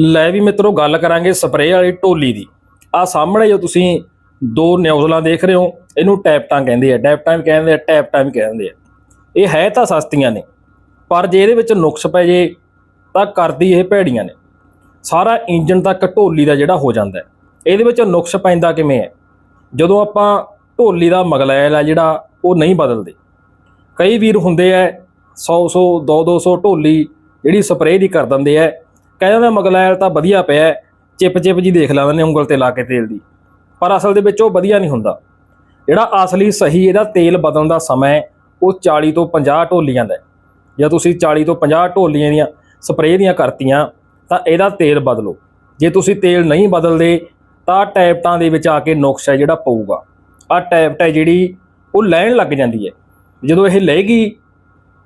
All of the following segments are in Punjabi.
ਲੈ ਵੀ ਮਿੱਤਰੋ, ਗੱਲ ਕਰਾਂਗੇ ਸਪਰੇਅ ਵਾਲੀ ਢੋਲੀ ਦੀ। ਆ ਸਾਹਮਣੇ ਜੋ ਤੁਸੀਂ ਦੋ ਨਿਊਜ਼ਲਾਂ ਦੇਖ ਰਹੇ ਹੋ, ਇਹਨੂੰ ਟੈਪਟਾਂ ਕਹਿੰਦੇ ਆ। ਟੈਪਟਾਂ ਵੀ ਕਹਿੰਦੇ ਆ ਟੈਪਟਾਂ ਵੀ ਕਹਿੰਦੇ ਆ। ਇਹ ਹੈ ਤਾਂ ਸਸਤੀਆਂ ਨੇ, ਪਰ ਜੇ ਇਹਦੇ ਵਿੱਚ ਨੁਕਸ ਪੈ ਜੇ, ਤਾਂ ਕਰਦੀ ਇਹ ਭੈੜੀਆਂ ਨੇ। ਸਾਰਾ ਇੰਜਨ ਤੱਕ ਢੋਲੀ ਦਾ ਜਿਹੜਾ ਹੋ ਜਾਂਦਾ ਇਹਦੇ ਵਿੱਚ ਨੁਕਸ ਪੈਂਦਾ ਕਿਵੇਂ ਹੈ? ਜਦੋਂ ਆਪਾਂ ਢੋਲੀ ਦਾ ਮਗਲੈਲ ਆ ਜਿਹੜਾ, ਉਹ ਨਹੀਂ ਬਦਲਦੇ। ਕਈ ਵੀਰ ਹੁੰਦੇ ਐ 100 100 200 200 ਢੋਲੀ ਜਿਹੜੀ ਸਪਰੇਅ ਦੀ ਕਰ ਦਿੰਦੇ ਐ ਕਹਿੰਦੇ ਨੇ ਮਗਲੈਲ ਤਾਂ ਵਧੀਆ ਪਿਆ ਹੈ, ਚਿਪ ਚਿਪ ਜੀ ਦੇਖ ਲੈਂਦੇ ਨੇ ਉਂਗਲ ਤੇ ਲਾ ਕੇ ਤੇਲ ਦੀ। ਪਰ ਅਸਲ ਦੇ ਵਿੱਚ ਉਹ ਵਧੀਆ ਨਹੀਂ ਹੁੰਦਾ। ਜਿਹੜਾ ਅਸਲੀ ਸਹੀ ਇਹਦਾ ਤੇਲ ਬਦਲਣ ਦਾ ਸਮਾਂ ਉਹ 40 ਤੋਂ 50 ਢੋਲੀਆਂ ਦਾ ਹੈ। ਜੇ ਤੁਸੀਂ 40 ਤੋਂ 50 ਢੋਲੀਆਂ ਦੀਆਂ ਸਪਰੇਅ ਦੀਆਂ ਕਰਤੀਆਂ ਤਾਂ ਇਹਦਾ ਤੇਲ ਬਦਲੋ। ਜੇ ਤੁਸੀਂ ਤੇਲ ਨਹੀਂ ਬਦਲਦੇ ਤਾਂ ਟੈਪਟਾਂ ਦੇ ਵਿੱਚ ਆ ਕੇ ਨੁਕਸ ਹੈ ਜਿਹੜਾ ਪਊਗਾ। ਆ ਟੈਪਟ ਹੈ ਜਿਹੜੀ ਉਹ ਲੈਣ ਲੱਗ ਜਾਂਦੀ ਹੈ। ਜਦੋਂ ਇਹ ਲਏਗੀ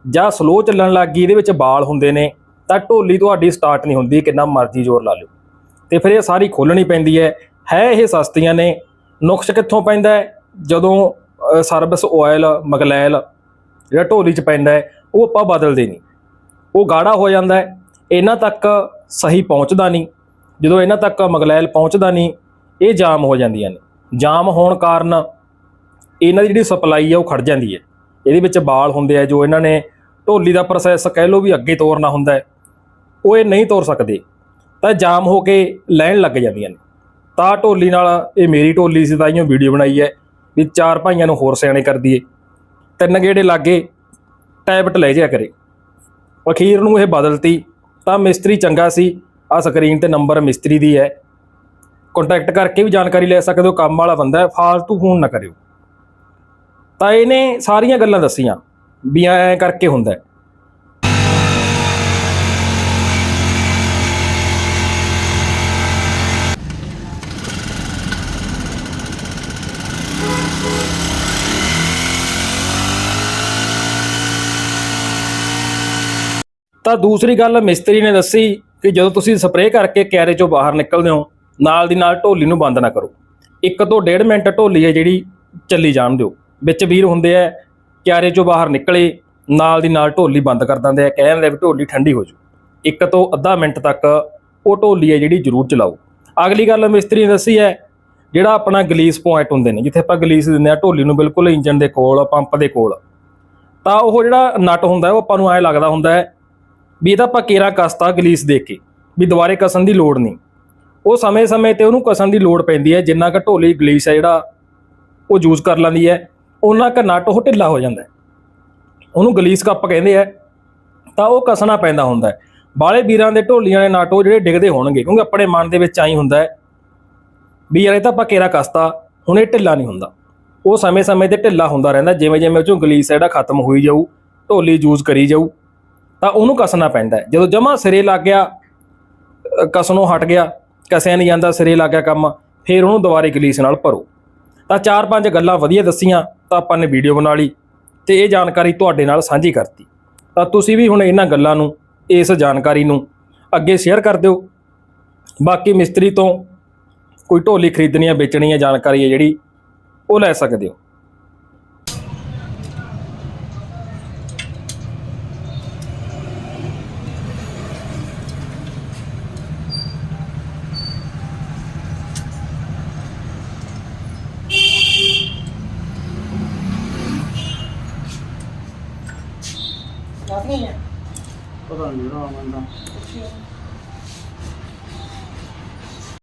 ਜਾਂ ਸਲੋ ਚੱਲਣ ਲੱਗ ਗਈ ਇਹਦੇ ਵਿੱਚ ਬਾਲ ਹੁੰਦੇ ਨੇ ਤਾਂ ਢੋਲੀ ਤੁਹਾਡੀ ਸਟਾਰਟ ਨਹੀਂ ਹੁੰਦੀ, ਕਿੰਨਾ ਮਰਜ਼ੀ ਜ਼ੋਰ ਲਾ ਲਿਓ। ਤੇ ਫਿਰ ਇਹ ਸਾਰੀ ਖੋਲਣੀ ਪੈਂਦੀ ਹੈ। ਹੈ ਇਹ ਸਸਤੀਆਂ ਨੇ, ਨੁਕਸ ਕਿੱਥੋਂ ਪੈਂਦਾ ਜਦੋਂ ਸਰਵਿਸ ਆਇਲ ਮਗਲੈਲ, ਜਿਹੜਾ ਢੋਲੀ 'ਚ ਪੈਂਦਾ ਉਹ ਆਪਾਂ ਬਦਲਦੇ ਨਹੀਂ। ਉਹ ਗਾੜਾ ਹੋ ਜਾਂਦਾ ਹੈ, ਇਹਨਾਂ ਤੱਕ ਸਹੀ ਪਹੁੰਚਦਾ ਨਹੀਂ। ਜਦੋਂ ਇਹਨਾਂ ਤੱਕ ਮਗਲੈਲ ਪਹੁੰਚਦਾ ਨਹੀਂ, ਇਹ ਜਾਮ ਹੋ ਜਾਂਦੀਆਂ ਨੇ। ਜਾਮ ਹੋਣ ਕਾਰਨ ਇਹਨਾਂ ਦੀ ਜਿਹੜੀ ਸਪਲਾਈ ਹੈ ਉਹ ਖੜ ਜਾਂਦੀ ਹੈ। ਇਹਦੇ ਵਿੱਚ ਬਾਲ ਹੁੰਦੇ ਆ, ਜੋ ਇਹਨਾਂ ਨੇ ਢੋਲੀ ਦਾ ਪ੍ਰੋਸੈਸ ਕਹਿ ਲਓ ਵੀ ਅੱਗੇ ਤੋਰਨਾ ਹੁੰਦਾ ਹੈ। ਉਹ ਇਹ ਨਹੀਂ ਤੋਰ ਸਕਦੇ, ਤਾਂ ਜਾਮ ਹੋ ਕੇ ਲੈਣ ਲੱਗ ਜਾਂਦੀਆਂ ਨੇ। ਤਾਂ ਢੋਲੀ ਨਾਲ ਇਹ ਮੇਰੀ ਢੋਲੀ ਸੀ, ਤਾਂ ਇਹੋ ਵੀਡੀਓ ਬਣਾਈ ਹੈ ਵੀ ਚਾਰ ਭਾਈਆਂ ਨੂੰ ਹੋਰ ਸਿਆਣੇ ਕਰ ਦਈਏ। ਤਿੰਨ ਗੇੜੇ ਲਾਗੇ ਟੈਬਟ ਲੈ ਜਿਆ ਕਰੇ। ਅਖੀਰ ਨੂੰ ਇਹ ਬਦਲਤੀ, ਤਾਂ ਮਿਸਤਰੀ ਚੰਗਾ ਸੀ। ਆ ਸਕਰੀਨ ਤੇ ਨੰਬਰ ਮਿਸਤਰੀ ਦੀ ਹੈ। ਕੰਟੈਕਟ ਕਰਕੇ ਵੀ ਜਾਣਕਾਰੀ ਲੈ ਸਕਦੇ ਹੋ, ਕੰਮ ਵਾਲਾ ਬੰਦਾ ਹੈ, ਫਾਲਤੂ ਫੋਨ ਨਾ ਕਰਿਓ। ਤਾਂ ਇਹਨੇ ਸਾਰੀਆਂ ਗੱਲਾਂ ਦੱਸੀਆਂ, ਵੀ ਐਂ ਕਰਕੇ ਹੁੰਦਾ ਤਾਂ ਦੂਸਰੀ ਗੱਲ ਮਿਸਤਰੀ ਨੇ ਦੱਸੀ ਕਿ ਜਦੋਂ ਤੁਸੀਂ ਸਪਰੇਅ ਕਰਕੇ ਕਿਆਰੇ ਚੋਂ ਬਾਹਰ ਨਿਕਲਦੇ ਹੋ, ਨਾਲ ਦੀ ਨਾਲ ਢੋਲੀ ਨੂੰ ਬੰਦ ਨਾ ਕਰੋ। ਇੱਕ ਤੋਂ ਡੇਢ ਮਿੰਟ ਢੋਲੀ ਹੈ ਜਿਹੜੀ ਚੱਲੀ ਜਾਣ ਦਿਓ। ਵਿੱਚ ਵੀਰ ਹੁੰਦੇ ਆ ਕਿਆਰੇ ਚੋਂ ਬਾਹਰ ਨਿਕਲੇ, ਨਾਲ ਦੀ ਨਾਲ ਢੋਲੀ ਬੰਦ ਕਰ ਦਿੰਦੇ ਆ ਕਹਿੰਦੇ ਵੀ ਢੋਲੀ ਠੰਡੀ ਹੋ ਜੂ ਇੱਕ ਤੋਂ ਅੱਧਾ ਮਿੰਟ ਤੱਕ ਉਹ ਢੋਲੀ ਹੈ ਜਿਹੜੀ ਜ਼ਰੂਰ ਚਲਾਓ। ਅਗਲੀ ਗੱਲ ਮਿਸਤਰੀ ਨੇ ਦੱਸੀ ਹੈ, ਜਿਹੜਾ ਆਪਣਾ ਗਲੀਸ ਪੁਆਇੰਟ ਹੁੰਦੇ ਨੇ, ਜਿੱਥੇ ਆਪਾਂ ਗਲੀਸ ਦਿੰਦੇ ਆ ਢੋਲੀ ਨੂੰ ਬਿਲਕੁਲ ਇੰਜਨ ਦੇ ਕੋਲ, ਪੰਪ ਦੇ ਕੋਲ, ਤਾਂ ਉਹ ਜਿਹੜਾ ਨਟ ਹੁੰਦਾ ਉਹ ਆਪਾਂ ਨੂੰ ਐਂ ਲੱਗਦਾ ਹੁੰਦਾ ਵੀ ਇਹ ਤਾਂ ਆਪਾਂ ਕੇਰਾ ਕਸਤਾ ਗਲੀਸ ਦੇ ਕੇ, ਵੀ ਦੁਬਾਰੇ ਕਸਣ ਦੀ ਲੋੜ ਨਹੀਂ। ਉਹ ਸਮੇਂ-ਸਮੇਂ ਤੇ ਉਹਨੂੰ ਕਸਣ ਦੀ ਲੋੜ ਪੈਂਦੀ ਹੈ, ਜਿੰਨਾ ਕੁ ਢੋਲੀ ਗਲੀਸ ਹੈ ਜਿਹੜਾ, ਉਹ ਯੂਜ਼ ਕਰ ਲੈਂਦੀ ਹੈ ਉਹਨਾਂ ਕੁ ਨਟ ਉਹ ਢਿੱਲਾ ਹੋ ਜਾਂਦਾ ਉਹਨੂੰ ਗਲੀਸ ਕੱਪ ਕਹਿੰਦੇ ਆ ਤਾਂ ਉਹ ਕਸਣਾ ਪੈਂਦਾ ਹੁੰਦਾ ਹੈ। ਬਾਲੇ ਵੀਰਾਂ ਦੇ ਢੋਲੀਆਂ ਦੇ ਨਾਟੋ ਜਿਹੜੇ ਡਿੱਗਦੇ ਹੋਣਗੇ, ਕਿਉਂਕਿ ਆਪਣੇ ਮਨ ਦੇ ਵਿੱਚ ਆਈ ਹੁੰਦਾ ਹੈ ਵੀ ਯਾਰ ਇਹ ਤਾਂ ਆਪਾਂ ਕੇਰਾ ਕਸਤਾ, ਹੁਣ ਇਹ ਢਿੱਲਾ ਨਹੀਂ ਹੁੰਦਾ। ਉਹ ਸਮੇਂ-ਸਮੇਂ ਤੇ ਢਿੱਲਾ ਹੁੰਦਾ ਰਹਿੰਦਾ ਜਿਵੇਂ ਜਿਵੇਂ ਉਹ ਚੋਂ ਗਲੀਸ ਹੈ ਜਿਹੜਾ ਖਤਮ ਹੋਈ ਜਾਊ, ਢੋਲੀ ਯੂਜ਼ ਕਰੀ ਜਾਊ। ਤਾਂ ਉਹਨੂੰ ਕੱਸਣਾ ਪੈਂਦਾ ਹੈ। ਜਦੋਂ ਜਮਾ ਸਿਰੇ ਲੱਗ ਗਿਆ ਅ, ਹਟ ਗਿਆ ਕਸਿਆ ਨਹੀਂ ਜਾਂਦਾ ਸਿਰੇ ਲੱਗ ਗਿਆ ਕੰਮ ਫਿਰ ਉਹਨੂੰ ਦੁਬਾਰੇ ਗਲੀਸ ਨਾਲ ਭਰੋ। ਤਾਂ ਚਾਰ ਪੰਜ ਗੱਲਾਂ ਵਧੀਆ ਦੱਸੀਆਂ ਤਾਂ ਆਪਾਂ ਨੇ ਵੀਡੀਓ ਬਣਾ ਲਈ ਤੇ ਇਹ ਜਾਣਕਾਰੀ ਤੁਹਾਡੇ ਨਾਲ ਸਾਂਝੀ ਕਰਤੀ। ਤਾਂ ਤੁਸੀਂ ਵੀ ਹੁਣ ਇਹਨਾਂ ਗੱਲਾਂ ਨੂੰ ਇਸ ਜਾਣਕਾਰੀ ਨੂੰ ਅੱਗੇ ਸ਼ੇਅਰ ਕਰ ਦਿਓ। ਬਾਕੀ ਮਿਸਤਰੀ ਤੋਂ ਕੋਈ ਢੋਲੀ ਖਰੀਦਣੀ ਹੈ ਵੇਚਣੀ ਹੈ ਜਾਣਕਾਰੀ ਹੈ ਜਿਹੜੀ ਉਹ ਲੈ ਸਕਦੇ ਹੋ। ਪਤਾ ਨਹੀਂ ਰਾਮ ਆਂਦਾ